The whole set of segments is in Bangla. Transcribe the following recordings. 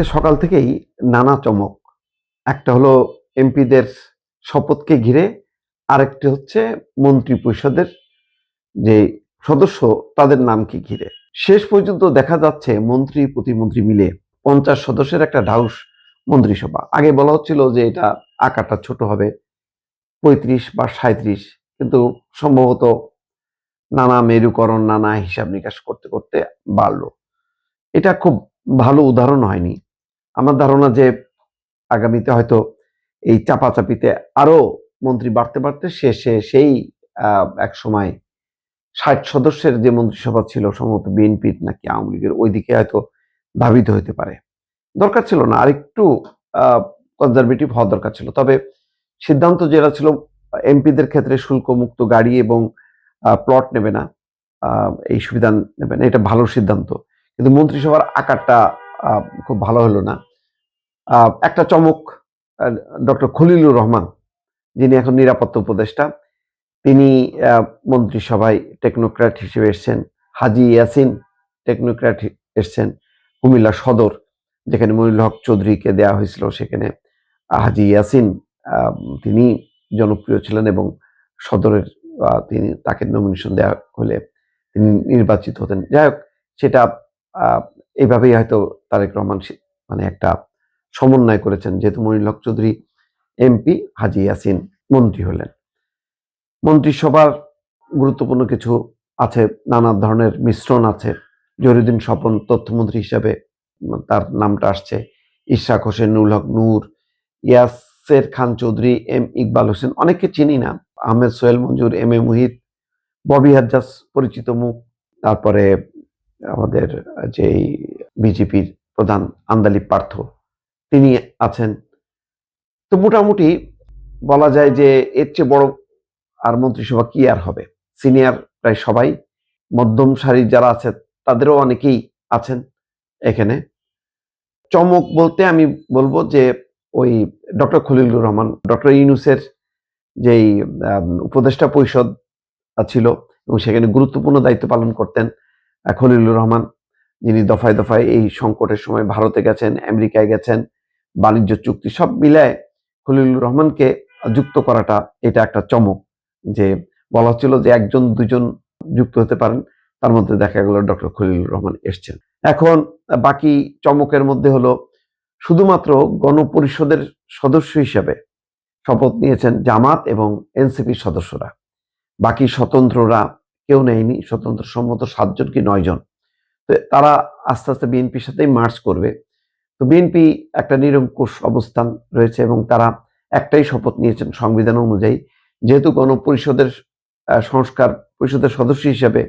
আজকে সকাল থেকেই নানা চমক। একটা হলো এমপিদের শপথকে ঘিরে, আরেকটি হচ্ছে মন্ত্রী পরিষদের যে সদস্য, তাদের নামকে ঘিরে। শেষ পর্যন্ত দেখা যাচ্ছে মন্ত্রী, প্রতিমন্ত্রী মিলে পঞ্চাশ সদস্যের একটা ঢাউস মন্ত্রিসভা। আগে বলা হচ্ছিল যে এটা আকারটা ছোট হবে, পঁয়ত্রিশ বা সাঁত্রিশ কিন্তু সম্ভবত নানা মেরুকরণ, নানা হিসাব নিকাশ করতে করতে বাড়লো। এটা খুব ভালো উদাহরণ হয়নি। আমার ধারণা যে আগামীতে হয়তো এই চাপাচাপিতে আরও মন্ত্রী বাড়তে বাড়তে শেষে সেই এক সময় ষাট সদস্যের যে মন্ত্রিসভা ছিল সম্ভবত বিএনপির নাকি আওয়ামী লীগের ওইদিকে হয়তো ধাবিত হতে পারে। দরকার ছিল না, আরেকটু কনজারভেটিভ হওয়া দরকার ছিল। তবে সিদ্ধান্ত যেটা ছিল, এমপিদের ক্ষেত্রে শুল্ক মুক্ত গাড়ি এবং প্লট নেবে না এই সুবিধা নেবে না, এটা ভালো সিদ্ধান্ত। কিন্তু মন্ত্রিসভার আকারটা খুব ভালো হলো না। একটা চমক ডক্টর খলিলুর রহমান, যিনি এখন নিরাপত্তা উপদেষ্টা, তিনি মন্ত্রিসভায় টেকনোক্র্যাট হিসেবে এসছেন, হাজি ইয়াসিন টেকনোক্র্যাট এসছেন, কুমিল্লা সদর, যেখানে মনিরুল হক চৌধুরীকে দেওয়া হয়েছিল, সেখানে হাজি ইয়াসিন তিনি জনপ্রিয় ছিলেন এবং সদরের তিনি তাকে নমিনেশন দেওয়া হলে তিনি নির্বাচিত হতেন। যাই হোক, সেটা এইভাবেই হয়তো তারেক রহমান মানে একটা সমন্বয় করেছেন। যেহেতু মনিরুল হক চৌধুরী এমপি, হাজি ইয়াসিন মন্ত্রী হলেন। মন্ত্রিসভার গুরুত্বপূর্ণ কিছু আছে, নানা ধরনের মিশ্রণ আছে। জহিরুদ্দিন স্বপন তথ্যমন্ত্রী হিসাবে তার নামটা আসছে। ইশাক হোসেন নুল হক, নূর, ইয়াসের খান চৌধুরী, এম ইকবাল হোসেন, অনেককে চিনি না। আহমেদ সোহেল মঞ্জুর, এম এ মুহিত, ববি হাজ্জাস পরিচিত মুখ, তারপরে আমাদের যে বিজেপির প্রধান আন্দালি পার্থ, তিনি আছেন। তো মোটামুটি বলা যায় যে এর চেয়ে বড় আর মন্ত্রিসভা কি আর হবে? সিনিয়র প্রায় সবাই, মধ্যম সারির যারা আছে, তাদেরও অনেকেই আছেন এখানে। চমক বলতে আমি বলব যে ওই ডক্টর খলিলুর রহমান, ডক্টর ইউনুসের যেই উপদেষ্টা পরিষদ ছিল, এবং সেখানে গুরুত্বপূর্ণ দায়িত্ব পালন করতেন। খলিলুর রহমান, যিনি দফায় দফায় এই সংকটের সময় ভারতে গেছেন, আমেরিকায় গেছেন, বাণিজ্য চুক্তি সব মিলায় খলিলুর রহমানকে যুক্ত করাটা এটা একটা চমক। যে বলা হচ্ছিল যে একজন, দুজন যুক্ত হতে পারেন, তার মধ্যে দেখা গেল ডক্টর খলিলুর রহমান এসছেন। এখন বাকি চমকের মধ্যে হলো শুধুমাত্র গণপরিষদের সদস্য হিসেবে শপথ নিয়েছেন জামাত এবং এনসিপির সদস্যরা। বাকি স্বতন্ত্ররা কেউ নেয়নি, স্বতন্ত্র সম্মত সাতজন কি নয় জন তো তারা আস্তে আস্তে বিএনপির সাথেই মার্চ করবে। তো বিএনপি একটা নিরঙ্কুশ অবস্থান রয়েছে এবং তারা একটাই শপথ নিয়েছেন সংবিধান অনুযায়ী। যেহেতু গণপরিষদের সংস্কার পরিষদের সদস্য হিসেবে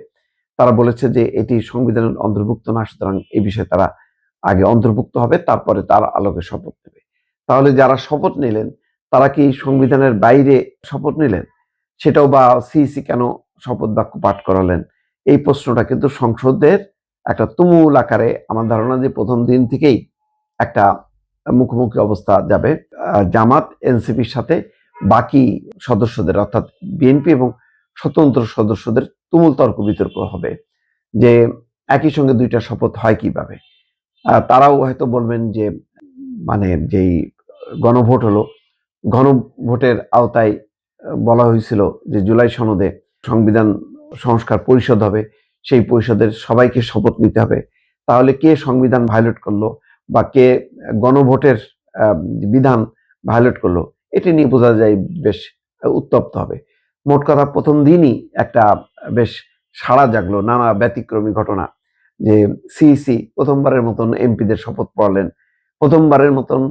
তারা বলেছে যে এটি সংবিধানের অন্তর্ভুক্ত না, সুতরাং এই বিষয়ে তারা আগে অন্তর্ভুক্ত হবে, তারপরে তার আলোকে শপথ নেবে। তাহলে যারা শপথ নিলেন, তারা কি সংবিধানের বাইরে শপথ নিলেন? সেটাও বা সিইসি কেন শপথ বাক্য পাঠ করালেন। এই প্রশ্নটা কিন্তু সংসদের একটা তুমুল আকারে আমার ধারণা যে প্রথম দিন থেকেই একটা মুখোমুখি অবস্থা যাবে। জামাত, এনসিপির সাথে বাকি সদস্যদের অর্থাৎ বিএনপি এবং স্বতন্ত্র সদস্যদের তুমুল তর্ক বিতর্ক হবে যে একই সঙ্গে দুইটা শপথ হয় কীভাবে? তারাও হয়তো বলবেন যে মানে যেই গণভোট হলো, গণভোটের আওতায় বলা হয়েছিল যে জুলাই সনদে সংবিধান সংস্কার পরিষদ হবে, সেই পরিষদের সবাইকে শপথ নিতে হবে। তাহলে কে সংবিধান ভায়োলেট করল বা কে গণভোটের বিধান ভায়োলেট করল, এটি নিয়ে বোঝা যায় বেশ উত্তপ্ত হবে। মোট কথা প্রথম দিনই একটা বেশ সাড়া জাগলো, নানা ব্যতিক্রমী ঘটনা। যে সিইসি প্রথমবারের মতন এমপিদের শপথ পড়ালেন। প্রথমবারের মতন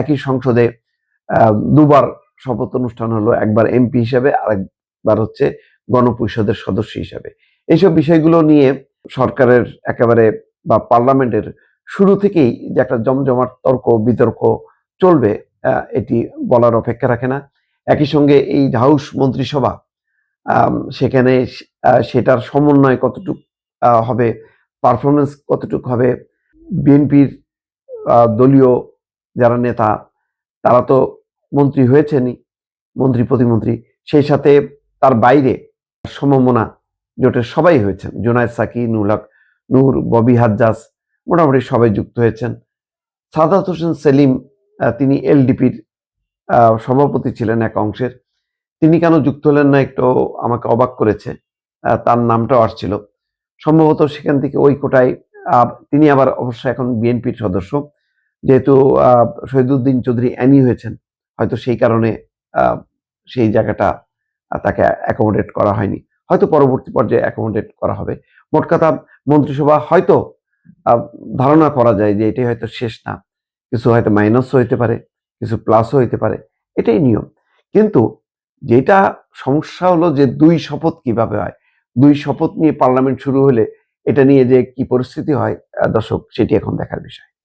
একই সংসদে দুবার শপথ অনুষ্ঠান হলো, একবার এমপি হিসেবে আরেকবার হচ্ছে গণপরিষদের সদস্য হিসাবে। এইসব বিষয়গুলো নিয়ে সরকারের একেবারে বা পার্লামেন্টের শুরু থেকেই যে একটা জমজমাট তর্ক, বিতর্ক চলবে এটি বলার অপেক্ষা রাখে না। একই সঙ্গে এই হাউস মন্ত্রিসভা সেখানে সেটার সমন্বয় কতটুক হবে পারফরমেন্স কতটুক হবে, বিএনপির দলীয় যারা নেতা, তারা তো মন্ত্রী হয়েছেনই, মন্ত্রী, প্রতিমন্ত্রী, সেই সাথে তার বাইরে সমমনা জোটের সবাই হয়েছেন। জোনায়দ সাকি নুলাক নূর, ববি হাজ্জাস মোটামুটি সবাই যুক্ত হয়েছেন। সাদাত হোসেন সেলিম তিনি এলডিপির সভাপতি ছিলেন এক অংশের। তিনি কেন যুক্ত হলেন না একটু আমাকে অবাক করেছে তার নামটাও আসছিল। সম্ভবত সেখান থেকে ওই কোটায় তিনি আবার অবশ্য এখন বিএনপির সদস্য। যেহেতু শহীদুদ্দিন চৌধুরী অ্যানি হয়েছেন, হয়তো সেই কারণে সেই জায়গাটা তাকে অ্যাকোমোডেট করা হয়নি। হয়তো পরবর্তী পর্যায়ে অ্যাকোমোডেট করা হবে। মোট কথা, মন্ত্রিসভা হয়তো ধারণা করা যায় যে এটাই হয়তো শেষ না। কিছু হয়তো মাইনাসও হইতে পারে, কিছু প্লাসও হইতে পারে। এটাই নিয়ম। কিন্তু যেটা সমস্যা হলো যে দুই শপথ কীভাবে হয়? দুই শপথ নিয়ে পার্লামেন্ট শুরু হলে এটা নিয়ে যে কি পরিস্থিতি হয় দর্শক, সেটি এখন দেখার বিষয়।